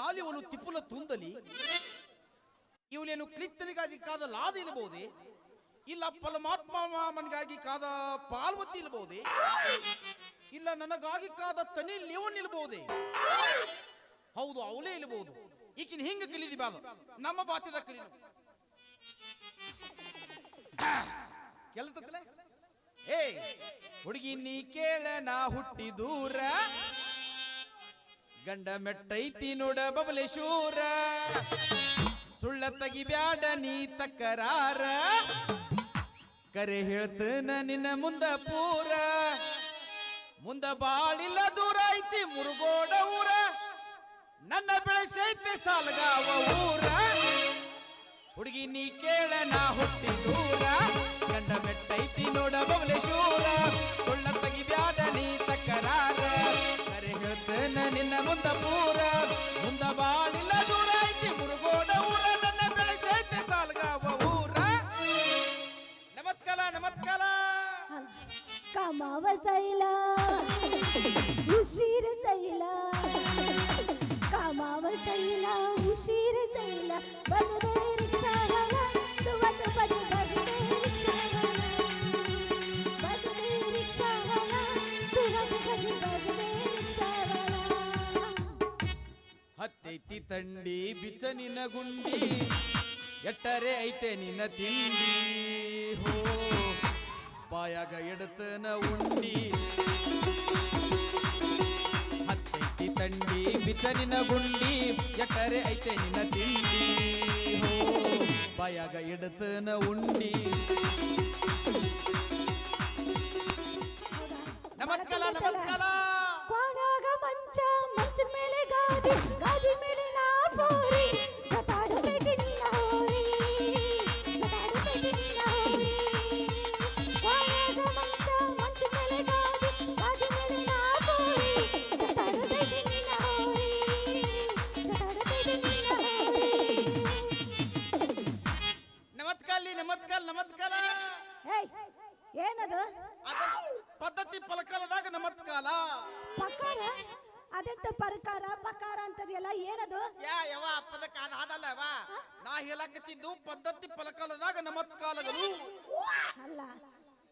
ಯಾಲಿವನು ತಿಪ್ಪುಲ ತುಂದಲಿ ಇವಳೇನು ಕ್ಲಿತ್ತನಿಗಾಗಿ ಕಾದ ಲಾದ ಇರಬಹುದೇ? ಇಲ್ಲ ಪರಮಾತ್ಮ ಮಾಮನಿಗಾಗಿ ಕಾದ ಪಾರ್ವತಿ ಇರಬಹುದೇ? ಇಲ್ಲ ನನಗಾಗಿ ಕಾದ ತನಿ ಲಿವನ್ ಇರಬಹುದೇ? ಹೌದು, ಅವಳೇ ಇರಬಹುದು. ಈಕಿನ ಹಿಂಗ ಕಲಿದಿ ಬಾದ. ನಮ್ಮ ಬಾತಿದ ಕಲಿ ಕೆಲ್ತತ್ಲೆ ಏ ಹುಡುಗಿ ನೀ ಕೇಳ ನಾ ಹುಟ್ಟಿ ದೂರ ಗಂಡ ಮೆಟ್ಟೈತಿ ನೋಡ ಬಬಲೇಶೂರ ಸುಳ್ಳ ತೆಗಿಬ್ಯಾಡ ನೀ ತಕರಾರ. ಕರೆ ಹೇಳ್ತನ ನಿನ್ನ ಮುಂದ ಪೂರ. ಮುಂದ ಬಾಳಿಲ್ಲ ದೂರ ಐತಿ ಮುರುಗೋಡ ಊರ. ನನ್ನ ಬೆಳೆಸೈತಿ ಸಾಲಗಾವ ಊರ. ಹುಡುಗಿ ನೀ ಕೇಳ ನಾ ಹುಟ್ಟಿ ದೂರ. ಕಮಾವ ಸೈಲ ಉಶಿರ ಸೈಲ ಕಮಾವ ಸೈಲ ಉಶಿರ ಸೈಲ ಬದದೆ ರಿಕ್ಷಾಗಳ ತುವಟ ಬದ ಬದದೆ ರಿಕ್ಷಾಗಳ ಬದದೆ ರಿಕ್ಷಾಗಳ ತುವಟ ಬದ ಬದದೆ ರಿಕ್ಷಾಗಳ ಹತ್ತೈತಿ ತಂಡಿ ಬಿಚ್ಚ ನಿನ್ನ ಗುಂಡಿ ಎಟ್ಟರೆ ಐತೆ ನಿನ್ನ ತಿಂಡಿ ಹೋ ಬಾಯಾಗ ಎಡತನ ಉಂಡಿ. ಹತ್ತೈತಿ ತಂಡಿ ಬಿಚನಿನ ಗುಂಡಿ ಎಟ್ಟರೆ ಐತೆ ನಿನ್ನ ತಿಂಡಿ. ಬಾಯಾಗ ಎಡತನ ಉಂಡಿ. ನಮಸ್ಕಾರ ನಮಸ್ಕಾರ. ಏನದು? ಪದ್ಧತಿ ಫಲಕಾಲದಾಗ ನಮತ್ಕಾಲ. ಪಕಾರ? ಅದೆಂತ ಪರಕಾರ? ಪಕಾರ ಅಂತದೆಲ್ಲ ಏನದು? ಯಾ ಯಾವ ಪದಕ ಅದ ಅದಲ್ಲ ಯಾವ ನಾ ಹೇಳಕತ್ತಿದ್ದು ಪದ್ಧತಿ ಫಲಕಾಲದಾಗ ನಮತ್ಕಾಲಗಳು. ಅಲ್ಲ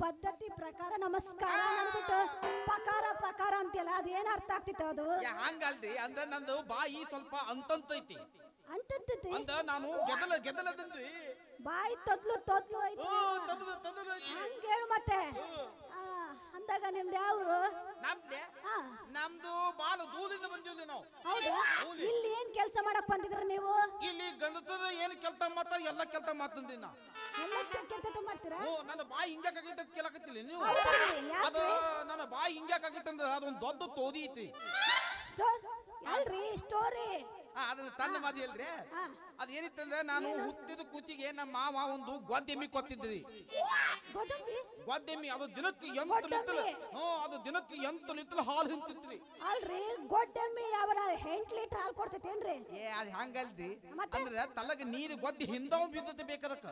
ಪದ್ಧತಿ ಪ್ರಕಾರ ನಮಸ್ಕಾರ ಅಂದ್ಬಿಟ್ಟು ಪಕಾರ ಪಕಾರ ಅಂತೆಲ್ಲ ಅದೇನ್ ಅರ್ಥ ಆಗ್ತಿತ್ತು ಅದು? ಯಾ ಹಂಗಲ್ದಿ ಅಂದ್ರೆ ನಂದು ಬಾಯಿ ಸ್ವಲ್ಪ ಅಂತಂತೈತಿ. ಅಂತಂತೈತಿ? ಅಂದ ನಾನು ಗೆದಲ ಗೆದಲದಂದಿ ಬಾಯಿ ತೊದ್ಲು ತೊದ್ಲು ಐತಿ ಹಂಗ ಹೇಳು ಮತ್ತೆ. ಅಂದಾಗ ನಿಮ್ದು ಯಾವ್ರು? ನಮ್ದೆ? ನಮ್ದು ಬಾಲು ದೂರದಿಂದ ಬಂದಿವ್ರಿ ನಾವು. ಹೌದು? ಇಲ್ಲಿ ಏನ್ ಕೆಲಸ ಮಾಡಕ್ ಬಂದಿದ್ರ ನೀವು? ಇಲ್ಲಿ ಗಂಡತದ ಏನು ಕೆಲಸ ಮಾಡ್ತಾರ ಎಲ್ಲ ಕೆಲಸ ಮಾತಂದಿ ನಾ. ಕೆಲಸ ಮಾಡ್ತೀರಾ? ಓ ನನ್ನ ಬಾಯಿ ಹಿಂಗ್ಯಾಕಾಗೈತೆ ಅಂತ ಕೇಳಕತ್ತಿಲ್ಲ ನೀವು? ಅದು ನನ್ನ ಬಾಯಿ ಹಿಂಗ್ಯಾಕಾಗೈತೆ ಅಂದ್ರೆ ಅದೊಂದು ದೊಡ್ಡ ತೋದಿ ಐತಿ. ಸ್ಟೋರ್ ಅಲ್ರಿ ಸ್ಟೋರಿ. ಅದನ್ನ ತನ್ನ ಮದಿ ಅಲ್ರಿ ಅದ ಅದ್ ಏನಿತ್ತಂದ್ರೆ ನಾನು ಹುಟ್ಟಿದ ಕೂತಿಗೆ ನಮ್ಮ ಮಾವ ಒಂದು ಗೊದ್ದೆಮ್ಮಿ ಕೊತ್ತಿದ್ರಿ. ಗೊದ್ದೆಮ್ಮಿ ಅದು ದಿನಕ್ಕೆ ಎಂಟು ಲೀಟರ್ ಗೊಡ್ಡೆಮ್ಮಿ? ಹ್ಞೂ ಅದು ದಿನಕ್ಕೆ ಎಂಟು ಲೀಟರ್ ಹಾಲು ಹಿಂತಿತ್ರಿ. ಅಲ್ರಿ ಗೊಡ್ಡೆಮ್ಮಿ ಅವರ ಎಂಟು ಲೀಟರ್ ಹಾಲು ಕೊಡ್ತೈತೇನ್ರಿ ಏ ಅದು ಹಂಗಲ್ದಿ? ಅಂದ್ರೆ ತಲಗ ನೀರು ಗೊದ್ದಿ ಹಿಂದವ್ ಬಿದ್ದದ ಬೇಕದಕ್ಕ.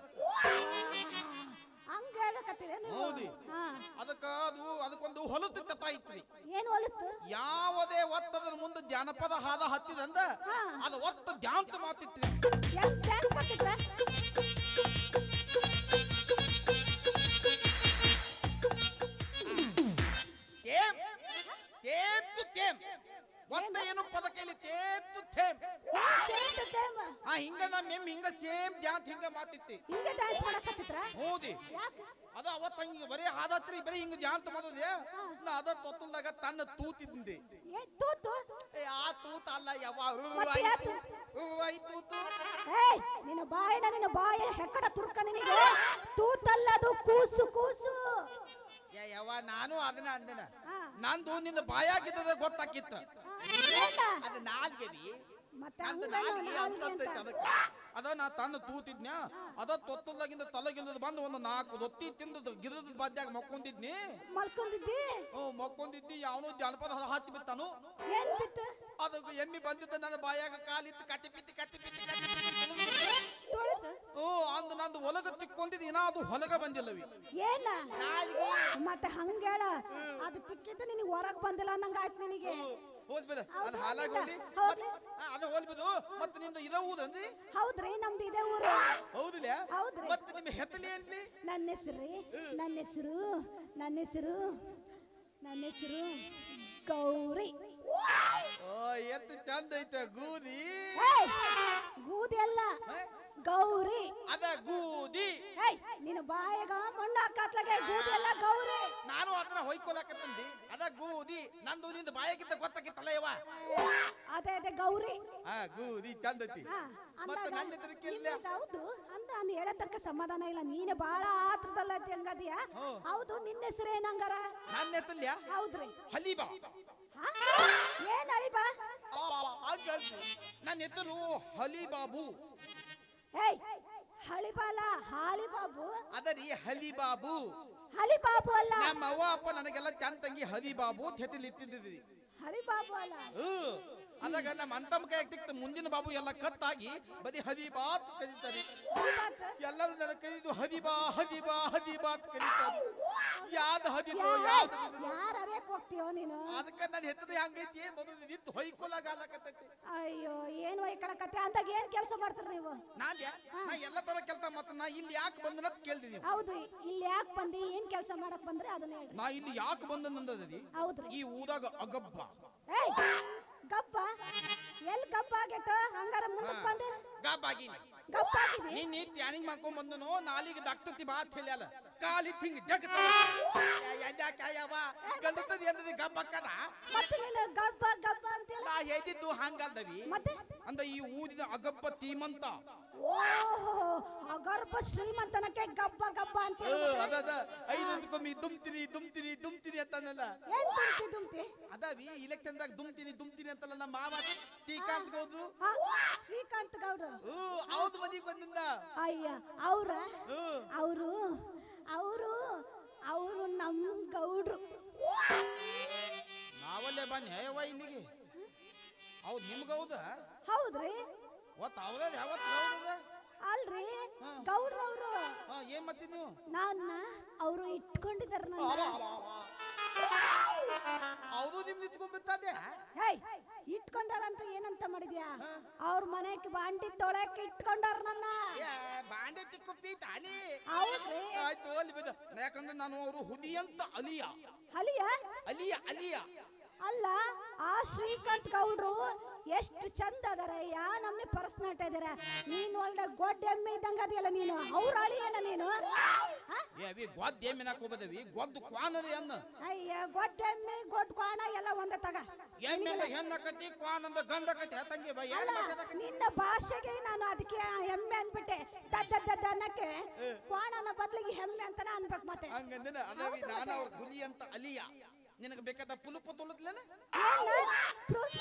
ಹೇಳಕತ್ತೀರ ನೀವು? ಹೌದಿ. ಹಾ. ಅದಕ್ಕ ಅದು ಅದಕ್ಕೊಂದು ಹೊಲತು ತತ್ತ ಐತ್ರಿ ಏನ್ ಹೊಲತ್ತು ಯಾವುದೇ ಒತ್ತದ್ರ ಮುಂದೆ ಜಾನಪದ ಹಾದ ಹತ್ತಿದಂದ ಹಾ. ಅದು ಒತ್ತ ಜಾಂತ ಮಾತಿತ್ರಿ. ತೇಮ್ ತೇಮ್. ಒತ್ತ ಏನು ಪದ ಕೈಲಿ ತೇಮ್. ಆ ಹಿಂಗ ನಮ್ಮ ಹಿಂಗ ಸೇಮ್ ದ್ಯಾಂತ ಹಿಂಗ ಮಾತಿತ್ತಿ. ಹೌದಿ ಅದ ಅವತ್ತ ಹಿಂಗ ಬರೀ ಹಾದತ್ರಿ ಬರೀ ಹಿಂಗ ಧ್ಯಾನ ತಗೋದೇ ನಾ ಅದ ತೊತ್ತಲ್ದಾಗ ತನ್ನ ತೂತಿದ್ದೆ ತೂತು? ಏ ಆ ತೂತ ಅಲ್ಲ ಯಾವ? ತೂತು ಏಯ್ ನಿನ್ನ ಬಾಯಿನ ನಿನ್ನ ಬಾಯಿ ಹೆಕ್ಕಡ ತುರ್ಕ ನಿನಗೆ? ತೂತಲ್ಲದು ಕೂಸು ಕೂಸು. ಏ ಯವ್ವ ನಾನು ಅದನ್ನ ಅಂದೆನ. ನಂದು ನಿನ್ನ ಬಾಯಾಗಿದ್ದದ ಗೊತ್ತಾಕಿತ್ತ. ಅದು? ಅದ ನಾಲ್ಗೆವಿ. ಮತ್ತೆ ನಾಲ್ಗೆ ನಾಲ್ಗೆ ಅದಕ್ಕೆ. ಅದ ನಾ ತನ್ನ ತೂತಿದ್ನ್ಯ? ಅದ ತೊತ್ತದಾಗಿಂದ ತಲಗಿಲ್ಲದ ಬಂದು ಒಂದು ನಾಲ್ಕು ದೊತ್ತಿ ತಿಂದದ ಗಿಡದ ಬಾದ್ಯಾಗ ಮಕ್ಕೊಂದಿದ್ನಿ. ಮಲ್ಕೊಂಡಿದ್ದಿ ಹ್ಞೂ ಮಕ್ಕೊಂಡಿದ್ದಿ ಯಾವನು ಜಾನಪದ ಹಾಕಿ ಬಿತ್ತಾನು. ಏನ್ ಬಿತ್ತು? ಅದಕ್ಕೆ ಎಮ್ಮಿ ಬಂದಿದ್ದ ನನ್ನ ಬಾಯಾಗ ಕಾಲಿತ್ತು ಕತ್ತಿ ಪಿತ್ತಿ ಕತ್ತಿ ಪಿತ್ತಿ ಕತ್ತಿ ಪಿತ್ತಿ ತುಳುದು ಬಿಟ್ಟ. ತೊಳೆದು? ಓ ಅಂದು ನಂದು ಹೊಲಗ ತಿಕ್ಕೊಂಡಿದ್ ಇನ್ನ ಅದು ಹೊಲಗ ಬಂದಿಲ್ಲವಿ. ಏನ? ಮತ್ತೆ ಹಂಗೇಳ ಅದು ತಿಕ್ಕಿದ್ದು ನಿನಗೆ ಹೊರಗ್ ಬಂದಿಲ್ಲ ಅನ್ನಂಗ ಆಯ್ತು ನಿನಗೆ ಹೋದ್ ಬೇಡ ಹೌದು, ಅದು ಹಾಲಾಗಿ ಹೋಗ್ಲಿ. ಹೌದ್ಲಿ. ಅದು ಹೋಲ್ಬಿದು ಮತ್ತೆ ನಿಂದು ಇದ ಊದನ್ರಿ ಹೌದ್ರಿ ನಮ್ದು ಇದೇ ಊರು. ಹೌದಿಲ್ಲ ಹೌದ್ರಿ. ಮತ್ತೆ ನಿಮ್ಮ ಹೆತ್ತಲಿ ಏನ್ರಿ? ನನ್ನ ಹೆಸರು ನನ್ನ ಹೆಸರು ನನ್ನ ಹೆಸರು ನನ್ನ ಹೆಸರು ಗೌರಿ. ಓ ಎತ್ತು ಚಂದ ಐತೆ ಗೂದಿ. ಏಯ್! ಗೂದಿ ಅಲ್ಲ? ಗೌರಿ ಅದ ಗೂದಿ ಏಯ್ ನಿನ್ನ ಬಾಯಿಗ ಮಣ್ಣು ಹಾಕತ್ಲಾಗೆ ಗೂದಿ ಎಲ್ಲ ಗೌರಿ ನಾನು ಅದನ್ನ ಹೊಯ್ಕೊಳಕತ್ತಂದಿ ಅದ ಗೂದಿ ನಂದು ನಿಂದ ಬಾಯಾಗಿದ್ದ ಗೊತ್ತಾಗಿತ್ತಲ್ಲ ಇವ ಅದೇ ಅದೇ ಗೌರಿ ಆ ಗೂದಿ ಚಂದತಿ ಮತ್ತೆ ನನ್ನ ಇಲ್ಲ ಹೌದು ಅಂದ ನಾನು ಹೇಳತಕ್ಕ ಸಮಾಧಾನ ಇಲ್ಲ ನೀನೆ ಬಹಳ ಆತ್ರದಲ್ಲ ಹಂಗದಿಯಾ. ಹೌದು ನಿನ್ನ ಹೆಸರು ಏನಂಗಾರ ನನ್ನ ಹೆತ್ತಲ್ಯ ಹೌದ್ರಿ ಹಲೀಬಾ? ಏನ್ ಹಾಗಲ್ಲ. ನನ್ನ ಹೆತ್ತಲು ಹಲಿಬಾಬು ಏಯ್ ಹಳಿಬಾಲ ಹಾಲಿಬಾಬು. ಅದರಿ ಹಲಿಬಾಬು. ಹಲಿ ಬಾಬು ಅಲ್ಲ. ನಮ್ಮ ಅವ್ವ ಅಪ್ಪ ನನಗೆಲ್ಲ ಚಂದ ತಂಗಿ ಹಲಿಬಾಬು ಹೆತ್ತಲಿ ಇತ್ತಿದ್ದಿದ್ರಿ ಹರಿ ಬಾಬು ಅಲ್ಲ ಅದಾಗ ನಮ್ಮ ಅಂತಮ್ಮ ಕೈ ಮುಂದಿನ ಬಾಬು ಎಲ್ಲ ಕತ್ತಾಗಿ ಬದಿ ಹದಿಬಾತ್ ಕರೀತಾರೆ? ಎಲ್ಲರೂ ನನ್ನ ಕರೀದು ಹದಿಬಾ ಹದಿಬಾ ಹದಿಬಾತ್ ಕರೀತಾರೆ. ಯಾವ್ದು ಹದಿದು ಯಾ- ಯಾವ್ದು ಯಾರ್ ಅರಿಯಕ್ ಹೋಗ್ತೀಯೋ ನೀನು? ಅದಕ್ಕ ನಾನು ಹೆತ್ತದ ಹಂಗೈತಿ? ಮೊದಲು ನಿಂತು ಹೊಯ್ಕೊಲಾಗ ಅಯ್ಯೋ ಏನ್ ಹೊಯ್ಕೊಳಕತ್ತೆ ಅಂತ ಏನ್ ಕೆಲಸ ಮಾಡ್ತೀರಿ ನೀವು? ನಾನ್ ಯಾ- ನಾ ಎಲ್ಲ ತರ ಕೆಲಸ ಮಾತ್ರ ನಾ ಇಲ್ಲಿ ಯಾಕೆ ಬಂದನ ಕೇಳ್ದಿ ಹೌದು ಇಲ್ಲಿ ಯಾಕೆ ಬಂದಿ ಏನ್ ಕೆಲಸ ಮಾಡಕ್ ಬಂದ್ರೆ? ಅದನ್ನ ಹೇಳ್ರಿ ನಾ ಇಲ್ಲಿ ಯಾಕೆ ಬಂದನಂದದಿ ಹೌದು ಈ ಊದಾಗ ಅಗಬ್ಬ. ಏಯ್ ಗಪ್ಪ ಎಲ್ ಗಪ್ಪ ಆಗೈತ ಹಂಗಾರ ಮುಂದಕ್ ಬಂದೆ ಆಗಿನಿ ಗಪ್ಪ ಆಗಿದಿ ನೀನ್ ನೀ ತ್ಯಾನಿಗ್ ಮಾಡ್ಕೊಂಡ್ ಬಂದನು ನಾಲಿಗೆ ದಕ್ತತಿ ಬಾ ಅಂತ ಹೇಳ್ಯಾಲ ಕಾಲಿ ಹಿಂಗ್ ಜಗತ್ತ ಗಂಡತದ ಏನದಿ ಗಬ್ಬಕ್ಕದ ಮತ್ತೆ ನೀನು ಗಪ್ಪ ಗಪ್ಪ ಅಂತಿಲ್ಲ ನಾ ಎದ್ದಿದ್ದು ಹಂಗಲ್ದವಿ? ಮತ್ತೆ? ಅಂದ ಈ ಊದಿನ ಅಗಬ್ಬ ತೀಮಂತ ಓಹೋ ಅಗರ್ಭ ಶ್ರೀಮಂತನಕ್ಕೆ ಗಬ್ಬ ಗಬ್ಬ ಅಂತ ಅದ ಅದ. ಐದೊಂದಕ್ಕೊಮ್ಮೆ ದುಮ್ತಿನಿ ದುಮ್ತಿನಿ ದುಮ್ತಿನಿ ಅಂತನಲ್ಲ. ಏನ್ ದುಮ್ತಿ ದುಮ್ತಿ ಅದಾವಿ ಇಲೆಕ್ಷನ್ದಾಗ ದುಮ್ತಿನಿ ದುಮ್ತಿನಿ ಅಂತಲ್ಲ ನಮ್ಮ ಮಾವ. ಶ್ರೀಕಾಂತ್ ಗೌಡ್ರು. ಆ, ಶ್ರೀಕಾಂತ್ ಗೌಡ್ರು. ಹ್ಞೂ ಮದಿಗೆ ಬಂದಿದ್ದ ಅಯ್ಯ ಅವ್ರ? ಹ್ಞೂ. ಅವರು ಅವರು ಹೌದು ನಿಮ್ಗೆ ಹೌದಾ? ಹೌದ್ರಿ. ಒತ್ತ ಹೌದದ ಯಾವತ್ತು ಹೌದದ ಅಲ್ರಿ ಗೌಡ್ರವ್ರು ಹಾ ಏನ್ ಮತ್ತಿ ನೀವು ನನ್ನ ಅವರು ಇಟ್ಕೊಂಡಿದಾರ ನನ್ನ. ಹೌದು ನಿಮ್ದು ಇಟ್ಕೊಂಡ್ಬಿತ್ತದೆ ಹೇಯ್ ಇಟ್ಕೊಂಡಾರಂತ ಏನಂತ ಮಾಡಿದ್ಯಾ? ಅವ್ರ ಮನೆಗೆ ಬಾಂಡಿ ತೊಳಕ್ಕೆ ಇಟ್ಕೊಂಡಾರ ನನ್ನ. ಬಾಂಡೆ ತಿಕ್ಕುಪ್ಪಿ ತಾಲಿ ಹೌದ್ರಿ. ಆಯ್ತು ಅಲ್ಲಿ ಬಿದ ಯಾಕಂದ್ರೆ ನಾನು ಅವರು ಹುಲಿ ಅಂತ ಅಲಿಯ. ಅಲಿಯ? ಅಲಿಯ ಅಲಿಯ. ಅಲ್ಲ ಆ ಶ್ರೀಕಾಂತ್ ಗೌಡ್ರು ಎಷ್ಟು ಚಂದ ಅದಾರ. ಯಾ ನಮ್ನಿ ಪರ್ಸನಾಲಿಟಿ ಇದಾರ ನೀನು ಒಳ್ಳೆ ಗೊಡ್ಡ ಎಮ್ಮೆ ಇದ್ದಂಗ ಅದೆಯಲ್ಲ ನೀನು. ಅವ್ರ ಅಳಿಯನ ನೀನು. ಆ? ಏ ಅವಿ ಗೊದ್ದ ಏನ್ ಮೆನಾಕ್ ಹೋಗದವಿ ಗೊದ್ದು ಕ್ವಾನರಿ ಅಯ್ಯ ಗೊಡ್ಡ ಗೊಡ್ ಗೊಡ್ಡ ಕ್ವಾಣ ಎಲ್ಲ ಒಂದ ತಗ. ಎಮ್ಮೆಂದ ಹೆಣ್ಣಕತಿ ಕ್ವಾನಂದ ಗಂಡಕತಿ ತಂಗಿ ಬಾ ಏನ್ ಅಲ್ಲ ನಿನ್ನ ಭಾಷೆಗೆ ನಾನು ಅದಕ್ಕೆ ಹೆಮ್ಮೆ ಎಮ್ಮೆ ಅನ್ಬಿಟ್ಟೆ. ದದ್ದ ದದ್ದ ಅನ್ನಕ್ಕೆ ಕ್ವಾಣನ ಬದ್ಲಿಗೆ ಹೆಮ್ಮೆ ಅಂತಾನೆ ಅನ್ಬೇಕು ಮತ್ತೆ. ಹಂಗಂದ್ರೆ ಅದಾವಿ ನಾನು ಅವ್ರ ಗುರಿ ಅಂತ ಅಲಿಯ. ನಿನಗೆ ಬೇಕಾದ ಪುಲುಪ ತುಳಿದ್ಲೇನ? ಏನ? ಪ್ರೂಫ್?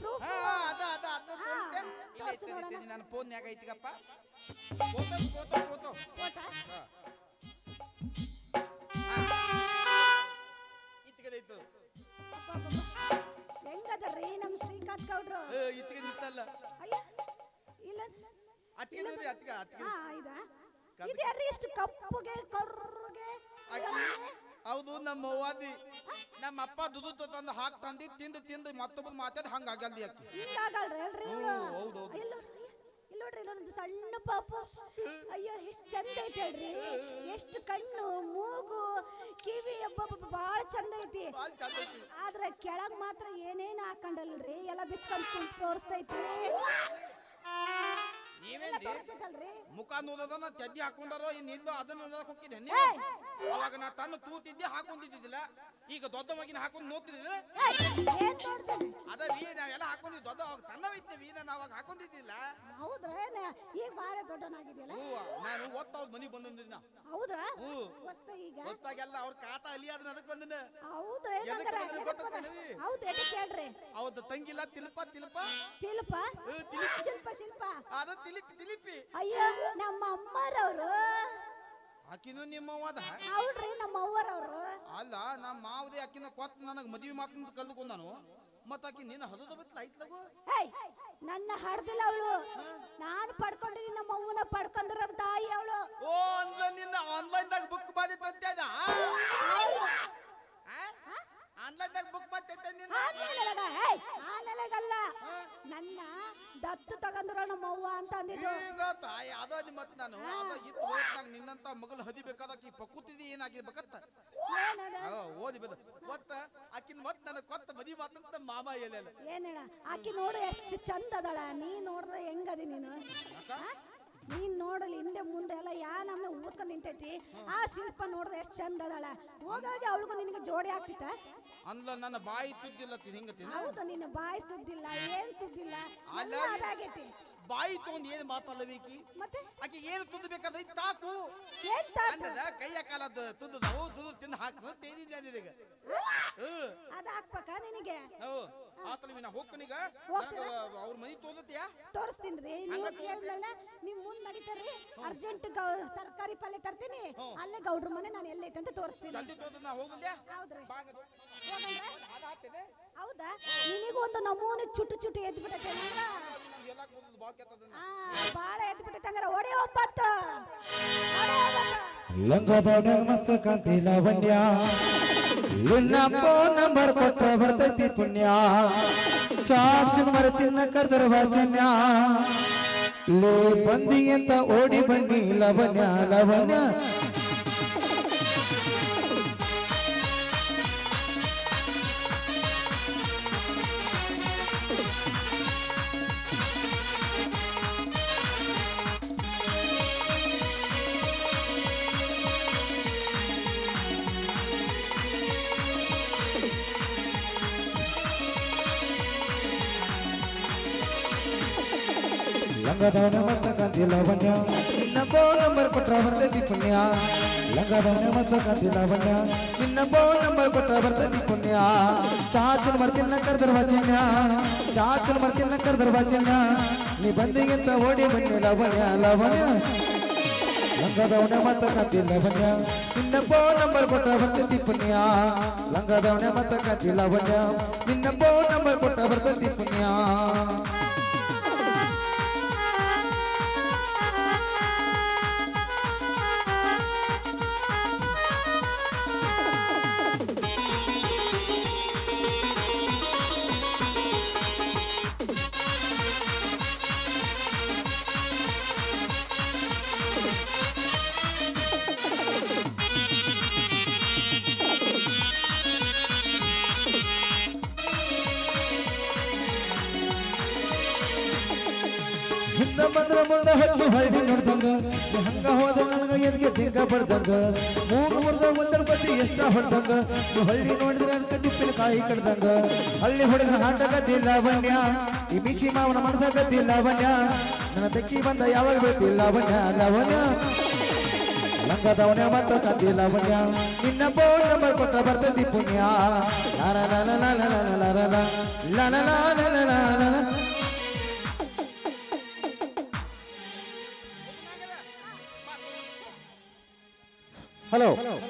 ಪ್ರೂಫ್ ಹಾ ಅದ ಅದ ಇಲ್ಲ. ನನ್ನ ಫೋನ್ಯಾಗ ಐತಿಗಪ್ಪ. Photo photo photo. ಫೋಟೋ? ಇತ್ಕದೈತು ಹೆಂಗದರ್ರಿ ನಮ್ ಶ್ರೀಕಾಂತ್ ಗೌಡ್ರು? ಇತ್ಕ ನಿಂತಲ್ಲ ಅಯ್ಯ ಇಲ್ಲ. ನೋಡಿ ಅತ್ಕ ಅತ್ಗೆ ಹಾ ಇದಾ. ಇಷ್ಟು ಕಪ್ಪುಗೆ ಕರ್ರುಗೆ? ಹೌದು ನಮ್ಮ ಅವ್ವಾದಿ ನಮ್ಮ ಅಪ್ಪ ದುದು ತಂದು ಹಾಕ್ ತಂದಿ ತಿಂದು ತಿಂದು ಮತ್ತೊಬ್ಬರು ಮಾತಾಡಿ ಹಂಗ ಆಗಲ್ದಿ ಅಕ್ಕಿ ಹಿಂಗಾಗಲ್ರಿ ಅಲ್ರಿ? ಹೌದು, ಹೌದು. ನೋಡ್ರಿ ಇಲ್ಲೊಂದು ಸಣ್ಣ ಪಾಪ ಅಯ್ಯೋ ಎಷ್ಟು ಚಂದ ಐತೆ ಹೇಳ್ರಿ ಎಷ್ಟು ಕಣ್ಣು ಮೂಗು ಕಿವಿ ಅಬ್ಬಬ್ಬ ಭಾಳ ಚಂದ ಐತಿ ಬಾಳ್ ಚಂದ ಐತಿ. ಆದ್ರೆ ಕೆಳಗ್ ಮಾತ್ರ ಏನೇನ್ ಹಾಕೊಂಡಲ್ರಿ ಎಲ್ಲ ಬಿಚ್ಕೊಂಡ್ ಕುಂತ್ ತೋರಿಸ್ತೈತಿ ತೋರಿಸ್ತೈತಲ್ರಿ ಮುಖ ನೋದದನ್ನ ತೆದ್ದಿ ಹಾಕೊಂಡಾರೋ ಇನ್ ಇಲ್ಲೋ ಅದನ್ನ ನೋಡಕ್ ಹೋಗಿದ್ದೆ ನೀ ಅವಾಗ ನಾ ತನ್ನ ತೂತಿದ್ದೆ ಹಾಕೊಂಡಿದ್ದಿದ್ದಿಲ್ಲ. ಈಗ ದೊಡ್ಡ ಮಗಿನ ಹಾಕೊಂಡು ನೋಡ್ತಿದ್ರೆ ಅದ ವೀ ನಾವೆಲ್ಲ ಹಾಕೊಂಡಿದ್ವಿ ದೊಡ್ಡ ಅವಾಗ ತನ್ನವೈತೆ ವೀನ ನಾವು ಅವಾಗ ಹಾಕೊಂಡಿದ್ದಿಲ್ಲ. ಹೌದ್ರೇನ ಈಗ ಬಾಳ ದೊಡ್ಡನಾಗಿದ್ಯಲ್ಲ ಹ್ಞೂ ನಾನು ಓದ್ತಾ ಅವ್ರ ಮನಿಗೆ ಬಂದಿದ್ದ ಹೌದ್ರಾ ಹ್ಞೂ ವಸ್ತ ಈಗ? ಗೊತ್ತಾಗೆಲ್ಲ ಅವ್ರ ಕಾಟ ಅಲ್ಲಿ ಅದನ್ನ ಅದಕ್ಕೆ ಬಂದಿನ. ಹೌದ್ರಾ? ಹೌದ್ ಎದಕ್ ಹೇಳ್ರಿ? ಅವತ್ತು ತಂಗಿಲ್ಲ ತಿಲಪ ತಿಲಪ. ತಿಲಿಪಿ. ಶಿಲ್ಪ ಶಿಲ್ಪ. ಅದ ತಿಲಿಪಿ ತಿಲಿಪಿ. ಅಯ್ಯೋ ನಮ್ಮ ಅಮ್ಮರವ್ರು ಆಕಿನೂ ನಿಮ್ಮವ್ವದ? ಹೌದ್ರಿ ನಮ್ಮ ಅವ್ವರವ್ರು ಅಲ್ಲ ನಮ್ಮ ಮಾವದೇ ಆಕಿನ ಕೊತ್ತ ನನಗೆ ಮದುವೆ ಮಾತಂತ ಕಲ್ದುಕೊಂಡಾನು. ಮತ್ತ ಆಕಿ ನಿನ್ನ ಹದದ ಬಿತ್ತಲ ಐತ್ಲಗು ನನ್ನ ಹಡ್ದಿಲ್ಲ ಅವಳು. ನಾನು ಪಡ್ಕೊಂಡಿದ್ದೀನಿ ನಮ್ಮ ಅವ್ವನ ಪಡ್ಕೊಂಡಿರ ತಾಯಿ ಅವಳು. ಓ ಅಂದ್ರೆ ನಿನ್ನ ಆನ್ಲೈನ್ದಾಗ ಬುಕ್ ಮಾಡಿತ್ತಂತೆ ಅದ? ಆನ್ಲೈನ್ದಾಗ ಬುಕ್ ಮಾಡ್ತೈತೆ ನಿನ್ನ? ಆನೆಲೆಗಲ್ಲ ನನ್ನ ದತ್ತು ತಗಂದ್ರ ನಮ್ಮ ಅವ್ವ ಅಂತ ಅಂದಿದ್ದು. ಈಗ ತಾಯಿ ಅದ ಮತ್ ನಾನು ಅದ ಇತ್ತು ಓದ್ನಾಗ ನಿನ್ನಂತ ಮಗಳು ಹದಿಬೇಕಾದ ಆಕಿ ಪಕ್ಕುತಿದಿ ಏನಾಗಿರ್ಬೇಕತ್ತ ಏನದ? ಅವ ಓದಿ ಬದ ಮತ್ತ ಆಕಿನ ಮತ್ ನನಗೆ ಕೊತ್ತ ಮದಿ ಮಾತಂತ ಮಾಮ ಎಲೆ ಏನ್ ಹೇಳ ಆಕಿ ನೋಡು ಎಷ್ಟು ಚಂದ ಅದಳ ನೀ ನೋಡಿದ್ರೆ ಹೆಂಗದಿ ನೀನು? ಆ? ನೀನ್ ನೋಡಲಿ ಹಿಂದೆ ಮುಂದೆ ಎಲ್ಲ ಯಾ ನಮ್ಮ ಊದ್ಕೊಂಡ್ ನಿಂತೈತಿ ಆ ಶಿಲ್ಪ ನೋಡಿದ್ರೆ ಎಷ್ಟು ಚಂದ ಅದಾಳ. ಹೋಗಾಗಿ ಅವಳಿಗೂ ನಿನಗೆ ಜೋಡಿ ಆಗ್ತಿತ್ತ? ಅಂದ್ಲ ನನ್ನ ಬಾಯಿ ತುದ್ದಿಲ್ಲ ತಿನ್ ಹಿಂಗ ಹೌದು ನಿನ್ನ ಬಾಯಿ ತುದ್ದಿಲ್ಲ ಏನ್ ತುದ್ದಿಲ್ಲ ಅಲ್ಲ ಅದಾಗೈತಿ. ಬಾಯಿ ತಗೊಂಡ್ ಏನ್ ಮಾತಾಡಬೇಕಿ ಮತ್ತೆ? ಆಕೆ ಏನು ತುದ್ದಬೇಕಾದ್ರೆ ತಾಕು? ಅಂದದ ಕೈಯ ಕಾಲದ ತುದ್ದದವು ತುದ್ದು ತಿಂದು ಹಾಕು ತೇನಿದ್ದೆ ನಿನಗ. ಅದ್ ಹಾಕ್ಬೇಕಾ ನಿನಗೆ? ಹೌ ಆತಲ ನಾ ಹೋಗ್ಕನೀಗ? ಹೋಗ್ತೀರಾ? ಅವ್ರ ಮನಿ ತೋಲತ್ಯಾ ತೋರಿಸ್ತೀನಿ ನೀವು ಕೇಳಿದ್ರಲ್ಲ ನಿಮ್ ಮುಂದ್ ನಡೀತಾರ್ರಿ ಅರ್ಜೆಂಟ್ ತರಕಾರಿ ಪಲ್ಯ ತರ್ತೀನಿ. ಅಲ್ಲೇ ಗೌಡ್ರ ಮನೆ ನಾನು ಎಲ್ಲೈತೆ ಅಂತ ತೋರಿಸ್ತೀನಿ. ಜಲ್ದಿ ತೋದ ನಾ ಹೋಗುಂದ್ಯಾ ಹೌದ್ರಿ. ಬಾಗ ಹಾಕ್ತೇನೆ. ಹೌದಾ? ನಿನಗೂ ಒಂದು ನಮೂನೆ ಚುಟ್ಟು ಚುಟ್ಟು ಎದ್ದು ಬಿಟ್ಟೈತೆ ಬಾಳ ಎದ್ದು ಬಿಟ್ಟೈತೆ ಹಂಗಾರ ಒಡೆ ಒಂಬತ್ತು. ಲಂಗದವನ ಮಸ್ತಕ ತಿಲವನ್ಯ ನಮ್ಮ ನಂಬರ್ ಕೊಟ್ಟ ಬರ್ತೈತಿ ಪುಣ್ಯ ಚಾರ್ಜ್ ಮರತಿನ್ನ ಕರ್ದರ ವಚನ್ಯ ಲೇ ಬಂದಿ ಅಂತ ಓಡಿ ಬನ್ನಿ ಲವನ್ಯ ಲವನ್ಯ ಲಂಗದವನ ಮಸ್ತ ಕಾಂತಿ ಲಾವಣ್ಯ ನಿನ್ನ ಬೋ ನಂಬರ್ ಕೊಟ್ರ ಬರ್ತೈತಿ ಪುಣ್ಯ ಲಂಗದವನ ಮಸ್ತ ಕಾಂತಿ ಲಾವಣ್ಯ ನಿನ್ನ ಬೋ ನಂಬರ್ ಕೊಟ್ರ ಬರ್ತೈತಿ ಪುಣ್ಯ ಚಾಚನ ಮರ್ತಿನ ಕರ್ದರ ವಾಚನ್ಯ ಚಾಚನ ಮರ್ತಿನ ಕರ್ದರ ವಾಚನ್ಯ ನೀ ಬಂದಿಗಿಂತ ಓಡಿ ಬನ್ನಿ ಲವಣ್ಯ ಲವಣ್ಯ ಲಂಗದವನ ಮತ ಕತಿ ಲವಣ್ಯ ನಿನ್ನ ಬೋ ನಂಬರ್ ಕೊಟ್ಟ ಬರ್ತೈತಿ ಪುಣ್ಯ ಲಂಗದವನ ಮತ ಕತಿ ಲವಣ್ಯ ನಿನ್ನ ಬೋ ನಂಬರ್ ಕೊಟ್ಟ ಬರ್ತೈತಿ ಪುಣ್ಯ ಬಂದ್ರ ಮುಂದ ಹತ್ತು ಹಳ್ಳಿ ನೋಡ್ದಂಗ ಹಂಗ ಹೋದ ನನಗ ಎದ್ಗೆ ತಿಂಗ ಬಡ್ದಂಗ ಮೂಗ ಮುರ್ದ ಒಂದರ ಬದಿ ಎಷ್ಟ ಹೊಡ್ದಂಗ ಹಳ್ಳಿ ನೋಡಿದ್ರೆ ಅನ್ಕ ತುಪ್ಪಿನ ಕಾಯಿ ಕಡ್ದಂಗ ಹಳ್ಳಿ ಹೊಡೆದ ಹಾಟ ಗತಿ ಲಾವಣ್ಯ ಈ ಬಿಸಿ ಮಾವನ ಮನಸ ಗತಿ ಲಾವಣ್ಯ ನನ್ನ ತಕ್ಕಿ ಬಂದ ಯಾವಾಗ ಬೇಕಿಲ್ಲ ಬಣ್ಯ ಲವಣ್ಯ ಲಂಗದವನೇ ಮತ್ತ ಕತಿ ಲಾವಣ್ಯ ನಿನ್ನ ಫೋನ್ ನಂಬರ್ ಕೊಟ್ಟ ಬರ್ತದಿ ಪುಣ್ಯ ಲ ಲ ಲ ಲ ಲ ಲ ಲ ಲ Hello.